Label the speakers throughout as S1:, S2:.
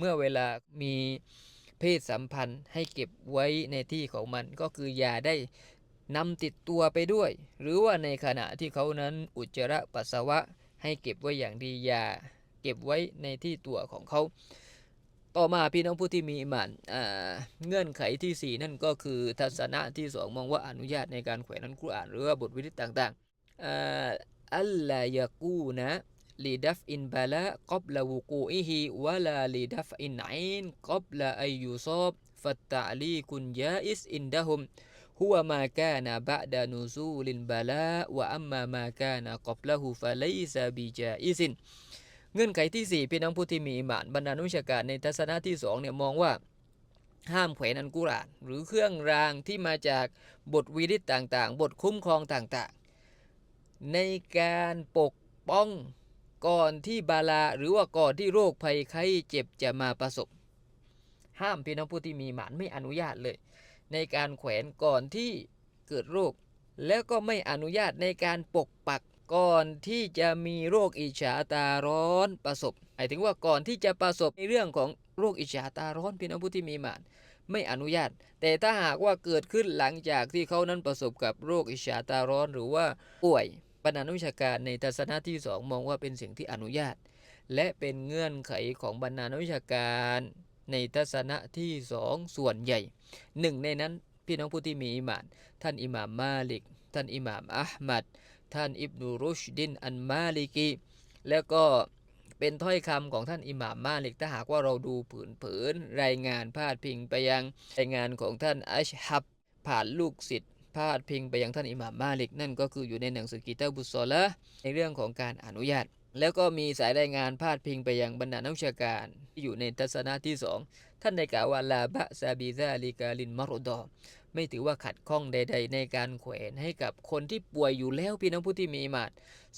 S1: เมื่อเวลามีเพศสัมพันธ์ให้เก็บไว้ในที่ของมันก็คืออย่าได้นำติดตัวไปด้วย หรือว่าในขณะที่เขานั้นอุจจาระปัสสาวะให้เก็บไว้อย่างดีอย่าเก็บไว้ในที่ตัวของเขา ต่อมาพี่น้องผู้ที่มีอิหมานเงื่อนไขที่ 4 นั่นก็คือทัศนะที่2มองว่าอนุญาตในการแขวนอัลกุรอานหรือว่าบทวิธีต่างๆอัลลายากูนะ ลิดัฟอินบาละกอบลาวูกูอิฮิวะลาลิดัฟอินไอนกอบลาอายุซอบฟัตตะลีกุนยาอิสอินดะฮุมฮุวมาแกนะบะดานูซูลินบาละวะอัมมามาแกนะกอบละฮูฟะไลซาบิจาอิสินเงื่อนไขที่ 4 พี่น้องผู้ที่มีอิมานบรรณานุชาการในทัศนะที่2เนี่ยมองว่าห้ามแขวนอันกุราน หรือเครื่องรางที่มาจากบทวีริตต่างๆ บทคุ้มครองต่างๆ ในการปกป้อง ก่อนที่บาลาหรือว่าก่อนที่โรคภัยไข้เจ็บจะมาประสบ ห้ามพี่น้องผู้ที่มีหมานไม่อนุญาตเลย ในการแขวนก่อนที่เกิดโรค แล้วก็ไม่อนุญาตในการปกปักก่อนที่จะมีโรคอิจฉาตาร้อนประสบหมายถึงว่าก่อนที่จะประสบในเรื่องของโรคอิจฉาตาร้อนพี่น้องผู้ที่มีหมานไม่อนุญาต แต่ถ้าหากว่าเกิดขึ้นหลังจากที่เขานั้นประสบกับโรคอิจฉาตาร้อนหรือว่าป่วย บรรดานุชาการในทัศนะที่ 2 มองว่าเป็นสิ่งที่อนุญาต และเป็นเงื่อนไขของบรรดานุชาการในทัศนะที่ 2 ส่วนใหญ่หนึ่งในนั้นพี่น้องผู้ที่มีอิหมานท่านอิหม่ามมาลิก ท่านอิหม่ามอัลมัดท่านอิบนุรุชดินอันมาลิกีแล้วก็เป็นถ้อยคำของท่านอิหม่ามมาลิกถ้าหากว่าเราดูผืนผืนรายงานพาดพิงไปยังรายงานของท่านอัชฮับผ่านลูกศิษย์ พาดพิงไปยังท่านอิหม่ามมาลิก นั่นก็คืออยู่ในหนังสือกิตาบุสซอละในเรื่องของการอนุญาต แล้วก็มีสายรายงานพาดพิงไปยังบรรดานักวิชาการที่อยู่ในทัศนะที่สองท่านได้กล่าวว่าลาบะซาบิซาลิกาลินมารดอไม่ถือว่าขัดข้องใด ๆ ในการแขวนให้กับคนที่ป่วยอยู่แล้วพี่น้องผู้ที่มีอิมาน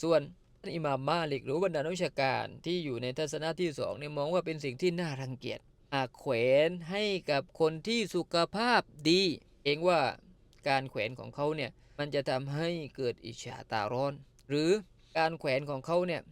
S1: ส่วนท่านอิหม่ามมาลิกหรือบรรดานักวิชาการที่อยู่ในทัศนะที่สองเนี่ยมองว่าเป็นสิ่งที่น่ารังเกียจอาแขวนให้กับคนที่สุขภาพดี เองว่า การแขวนของเขาเนี่ยมันจะทำให้เกิดอิจฉาตาร้อน หรือการแขวนของเขาเนี่ย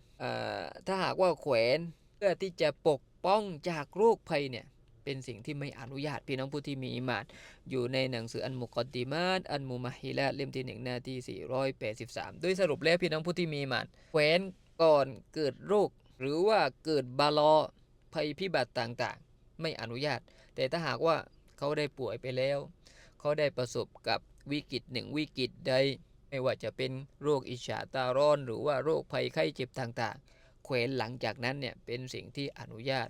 S1: ถ้าหากว่าแขวนเพื่อที่จะปกป้องจากโรคภัยเนี่ยเป็นสิ่งที่ไม่อนุญาตพี่น้องผู้ที่มีอิมานอยู่ในหนังสืออันมุกอดดิมาตอันมุมาฮิละเล่มที่หนึ่งหน้าที่ 483โดยสรุปแล้วพี่น้องผู้ที่มีอิมานแขวนก่อนเกิดโรค หรือว่าเกิดบาลอภัยพิบัติต่างๆ ไม่อนุญาต แต่ถ้าหากว่าเขาได้ป่วยไปแล้ว เขาได้ประสบกับวิกฤตหนึ่งวิกฤตใด ไม่ว่าจะเป็นโรคอิจฉาตาร้อน หรือว่าโรคภัยไข้เจ็บต่างๆแขวนหลังจากนั้นเนี่ยเป็นสิ่งที่อนุญาต